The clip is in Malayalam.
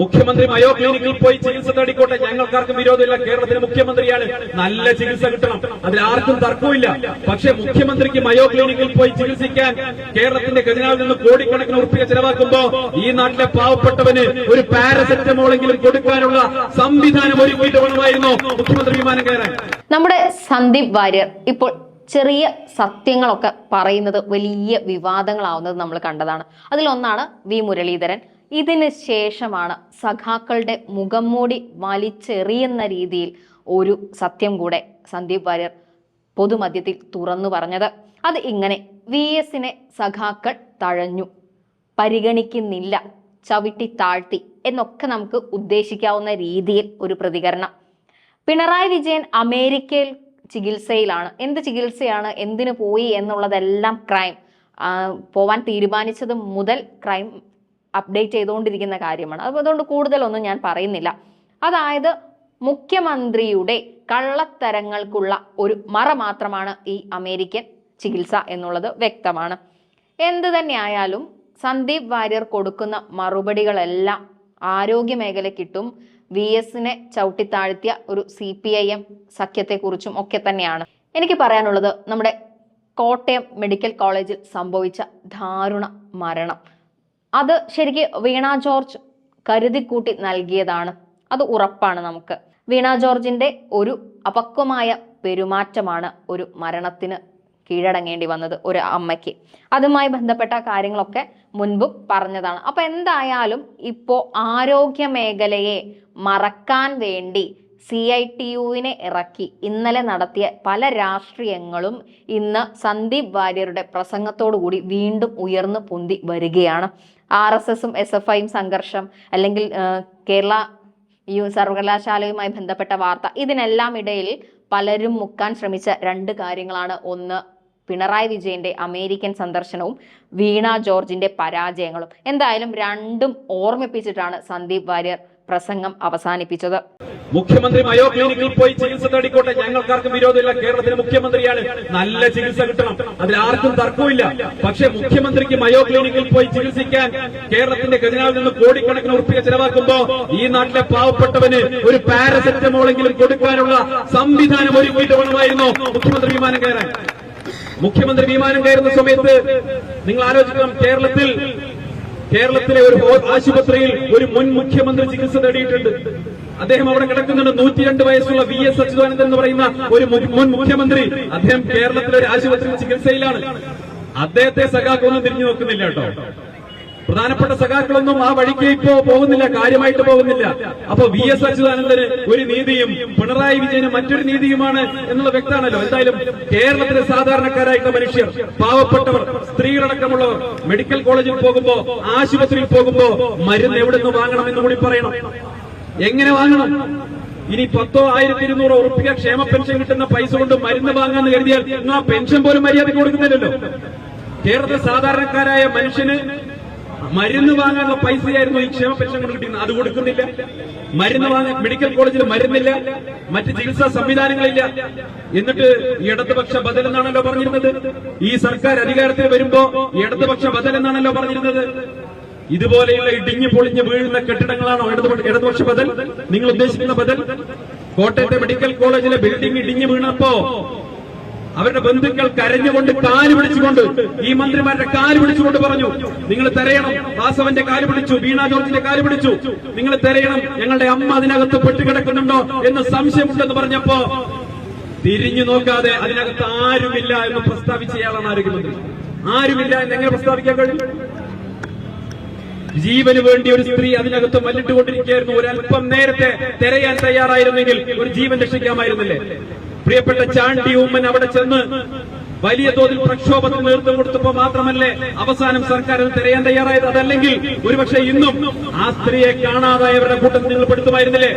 മുഖ്യമന്ത്രി മയോ ക്ലിനിക്കിൽ പോയി ചികിത്സ തേടിക്കോട്ടെ? ഞങ്ങൾക്കാർക്കും വിരോധമില്ല. കേരളത്തിലെ മുഖ്യമന്ത്രിയാണ്. നല്ല ചികിത്സ കിട്ടണം. അതിൽ ആർക്കും തർക്കമില്ല പക്ഷേ മുഖ്യമന്ത്രിക്ക് മയോ ക്ലിനിക്കിൽ പോയി ചികിത്സിക്കാൻ കേരളത്തിന്റെ ഖജനാവിൽ നിന്ന് കോടിക്കണക്കിന് ഉറുപ്പിക ചെലവാക്കുമ്പോ ഈ നാട്ടിലെ പാവപ്പെട്ടവന് ഒരു പാരസെറ്റമോളെങ്കിലും കൊടുക്കാനുള്ള സംവിധാനം ഒരുക്കിയിട്ട് വേണമായിരുന്നു മുഖ്യമന്ത്രി വിമാനം കയറാൻ. നമ്മുടെ സന്ദീപ് വാര്യർ ഇപ്പോൾ ചെറിയ സത്യങ്ങളൊക്കെ പറയുന്നത് വലിയ വിവാദങ്ങളാവുന്നത് നമ്മൾ കണ്ടതാണ്. അതിലൊന്നാണ് വി മുരളീധരൻ. ഇതിന് ശേഷമാണ് സഖാക്കളുടെ മുഖം മൂടി വലിച്ചെറിയുന്ന രീതിയിൽ ഒരു സത്യം കൂടെ സന്ദീപ് വാര്യർ പൊതുമധ്യത്തിൽ തുറന്നു പറഞ്ഞത്. അത് ഇങ്ങനെ വി എസിനെ സഖാക്കൾ തഴഞ്ഞു പരിഗണിക്കുന്നില്ല ചവിട്ടി താഴ്ത്തി എന്നൊക്കെ നമുക്ക് ഉദ്ദേശിക്കാവുന്ന രീതിയിൽ ഒരു പ്രതികരണം. പിണറായി വിജയൻ അമേരിക്കയിൽ ചികിത്സയിലാണ്. എന്ത് ചികിത്സയാണ് എന്തിനു പോയി എന്നുള്ളതെല്ലാം ക്രൈം പോവാൻ തീരുമാനിച്ചത് മുതൽ ക്രൈം അപ്ഡേറ്റ് ചെയ്തുകൊണ്ടിരിക്കുന്ന കാര്യമാണ്. അപ്പോൾ അതുകൊണ്ട് കൂടുതലൊന്നും ഞാൻ പറയുന്നില്ല. അതായത് മുഖ്യമന്ത്രിയുടെ കള്ളത്തരങ്ങൾക്കുള്ള ഒരു മറ മാത്രമാണ് ഈ അമേരിക്കൻ ചികിത്സ എന്നുള്ളത് വ്യക്തമാണ്. എന്ത് തന്നെയായാലും സന്ദീപ് വാര്യർ കൊടുക്കുന്ന മറുപടികളെല്ലാം ആരോഗ്യ മേഖലയ്ക്കിട്ടും വി എസിനെ ചവിട്ടിത്താഴ്ത്തിയ ഒരു സി പി ഐ എം സഖ്യത്തെക്കുറിച്ചും ഒക്കെ തന്നെയാണ്. എനിക്ക് പറയാനുള്ളത് നമ്മുടെ കോട്ടയം മെഡിക്കൽ കോളേജിൽ സംഭവിച്ച ദാരുണ മരണം. അത് ശരിക്ക് വീണ ജോർജ് കരുതിക്കൂട്ടി നൽകിയതാണ്. അത് ഉറപ്പാണ് നമുക്ക്. വീണ ജോർജിന്റെ ഒരു അപക്വമായ പെരുമാറ്റമാണ് ഒരു മരണത്തിന് കീഴടങ്ങേണ്ടി വന്നത് ഒരു അമ്മയ്ക്ക്. അതുമായി ബന്ധപ്പെട്ട കാര്യങ്ങളൊക്കെ മുൻപ് പറഞ്ഞതാണ്. അപ്പൊ എന്തായാലും ഇപ്പോ ആരോഗ്യ മേഖലയെ മറക്കാൻ വേണ്ടി സി ഐ ടി യുവിനെ ഇറക്കി ഇന്നലെ നടത്തിയ പല രാഷ്ട്രീയങ്ങളും ഇന്ന് സന്ദീപ് വാര്യരുടെ പ്രസംഗത്തോടുകൂടി വീണ്ടും ഉയർന്നു പൊന്തി വരികയാണ്. ആർ എസ് എസും എസ് എഫ് ഐയും സംഘർഷം അല്ലെങ്കിൽ കേരള യു സർവകലാശാലയുമായി ബന്ധപ്പെട്ട വാർത്ത. ഇതിനെല്ലാം ഇടയിൽ പലരും മുക്കാൻ ശ്രമിച്ച രണ്ട് കാര്യങ്ങളാണ്. ഒന്ന് പിണറായി വിജയന്റെ അമേരിക്കൻ സന്ദർശനവും വീണ ജോർജിന്റെ പരാജയങ്ങളും. എന്തായാലും രണ്ടും ഓർമ്മിപ്പിച്ചിട്ടാണ് സന്ദീപ് വാര്യർ പ്രസംഗം അവസാനിപ്പിച്ചത്. മുഖ്യമന്ത്രി മയോ ക്ലിനിക്കിൽ പോയി ചികിത്സ തേടിക്കോട്ടെ? ഞങ്ങൾക്കാർക്കും വിരോധമില്ല. കേരളത്തിലെ മുഖ്യമന്ത്രിയാണ്. നല്ല ചികിത്സ കിട്ടണം. അതിൽ ആർക്കും തർക്കമില്ല പക്ഷേ മുഖ്യമന്ത്രിക്ക് മയോ ക്ലിനിക്കിൽ പോയി ചികിത്സിക്കാൻ കേരളത്തിന്റെ ഖജനാവിൽ നിന്ന് കോടിക്കണക്കിന് ഉറപ്പിക ചെലവാക്കുമ്പോ ഈ നാട്ടിലെ പാവപ്പെട്ടവന് ഒരു പാരസെറ്റമോളെങ്കിലും കൊടുക്കാനുള്ള സംവിധാനം ഒരുക്കിയിട്ട് വേണമായിരുന്നു മുഖ്യമന്ത്രി വിമാനം കയറാൻ. മുഖ്യമന്ത്രി വിമാനം കയറുന്ന സമയത്ത് നിങ്ങൾ ആലോചിക്കണം. കേരളത്തിൽ കേരളത്തിലെ ഒരു ആശുപത്രിയിൽ ഒരു മുൻ മുഖ്യമന്ത്രി ചികിത്സ തേടിയിട്ടുണ്ട്. അദ്ദേഹം അവിടെ കിടക്കുന്നുണ്ട്. നൂറ്റിരണ്ട് വയസ്സുള്ള വി എസ് അച്യുതാനന്ദൻ എന്ന് പറയുന്ന ഒരു മുൻ മുഖ്യമന്ത്രി അദ്ദേഹം കേരളത്തിലെ ഒരു ആശുപത്രിയിൽ ചികിത്സയിലാണ്. അദ്ദേഹത്തെ സഖാക്കൊന്നും തിരിഞ്ഞു നോക്കുന്നില്ല കേട്ടോ. പ്രധാനപ്പെട്ട സഖാക്കളൊന്നും ആ വഴിക്ക് ഇപ്പോ പോകുന്നില്ല കാര്യമായിട്ട് പോകുന്നില്ല. അപ്പൊ വി എസ് അച്യുതാനന്ദന് ഒരു നീതിയും പിണറായി വിജയന് മറ്റൊരു നീതിയുമാണ് എന്നുള്ള വ്യക്തമാണല്ലോ. എന്തായാലും കേരളത്തിലെ സാധാരണക്കാരായിട്ടുള്ള മനുഷ്യർ പാവപ്പെട്ടവർ സ്ത്രീകളടക്കമുള്ളവർ മെഡിക്കൽ കോളേജിൽ പോകുമ്പോ ആശുപത്രിയിൽ പോകുമ്പോ മരുന്ന് എവിടെ നിന്ന് വാങ്ങണം എന്ന് കൂടി പറയണം. എങ്ങനെ വാങ്ങണം? ഇനി പത്തോ ആയിരത്തി ഇരുന്നൂറോ ഉറുപ്പിക ക്ഷേമ പെൻഷൻ കിട്ടുന്ന പൈസ കൊണ്ട് മരുന്ന് വാങ്ങാന്ന് കരുതിയാൽ ആ പെൻഷൻ പോലും മര്യാദയ്ക്ക് കൊടുക്കുന്നില്ലല്ലോ. കേരളത്തിലെ സാധാരണക്കാരായ മനുഷ്യന് മരുന്ന് വാങ്ങാനുള്ള പൈസയായിരുന്നു ഈ ക്ഷേമ പെൻഷൻ കൊണ്ട് കിട്ടുന്നത് അത് കൊടുക്കുന്നില്ല. മരുന്ന് വാങ്ങാൻ മെഡിക്കൽ കോളേജിൽ മരുന്നില്ല. മറ്റ് ചികിത്സാ സംവിധാനങ്ങളില്ല. എന്നിട്ട് ഇടതുപക്ഷ ബദൽ എന്നാണല്ലോ പറഞ്ഞിരുന്നത്. ഈ സർക്കാർ അധികാരത്തിൽ വരുമ്പോ ഇടതുപക്ഷ ബദൽ എന്നാണല്ലോ പറഞ്ഞിരുന്നത്. ഇതുപോലെയുള്ള ഇടിഞ്ഞു പൊളിഞ്ഞ് വീഴുന്ന കെട്ടിടങ്ങളാണോ ഇടതുപക്ഷ ബദൽ? നിങ്ങൾ ഉദ്ദേശിക്കുന്ന ബദൽ? കോട്ടയത്തെ മെഡിക്കൽ കോളേജിലെ ബിൽഡിംഗ് ഇടിഞ്ഞു വീണപ്പോ അവരുടെ ബന്ധുക്കൾ കരഞ്ഞുകൊണ്ട് കാൽ പിടിച്ചുകൊണ്ട് ഈ മന്ത്രിമാരുടെ കാൽ പിടിച്ചുകൊണ്ട് പറഞ്ഞു നിങ്ങൾ തെരയണം. വാസവന്റെ കാൽ പിടിച്ചു വീണ ജോർജിന്റെ കാൽ പിടിച്ചു. നിങ്ങൾ തെരയണം ഞങ്ങളുടെ അമ്മ അതിനകത്ത് പെട്ടുകിടക്കുന്നുണ്ടോ? എന്ന് സംശയമുണ്ടെന്ന് പറഞ്ഞപ്പോ തിരിഞ്ഞു നോക്കാതെ അതിനകത്ത് ആരുമില്ല എന്ന് പ്രസ്താവിച്ചയാളാണ് ആരോഗ്യമന്ത്രി. ആരുമില്ല എന്ന് എങ്ങനെ പ്രസ്താവിക്കാൻ കഴിയും? ജീവന് വേണ്ടി ഒരു സ്ത്രീ അതിനകത്ത് മല്ലിട്ടുകൊണ്ടിരിക്കുകയായിരുന്നു. ഒരല്പം നേരത്തെ തെരയാൻ തയ്യാറായിരുന്നെങ്കിൽ ഒരു ജീവൻ രക്ഷിക്കാമായിരുന്നില്ലേ? പ്രിയപ്പെട്ട ചാണ്ടി ഉമ്മൻ അവിടെ ചെന്ന് വലിയ തോതിൽ പ്രക്ഷോഭത്തിന് നേതൃത്വം കൊടുത്തപ്പോ മാത്രമല്ലേ അവസാനം സർക്കാർ അത് തിരയാൻ തയ്യാറായത്? അതല്ലെങ്കിൽ ഒരുപക്ഷെ ഇന്നും ആ സ്ത്രീയെ കാണാതായവരുടെ കൂട്ടത്തിൽ നിങ്ങൾ പെടുത്തുമായിരുന്നില്ലേ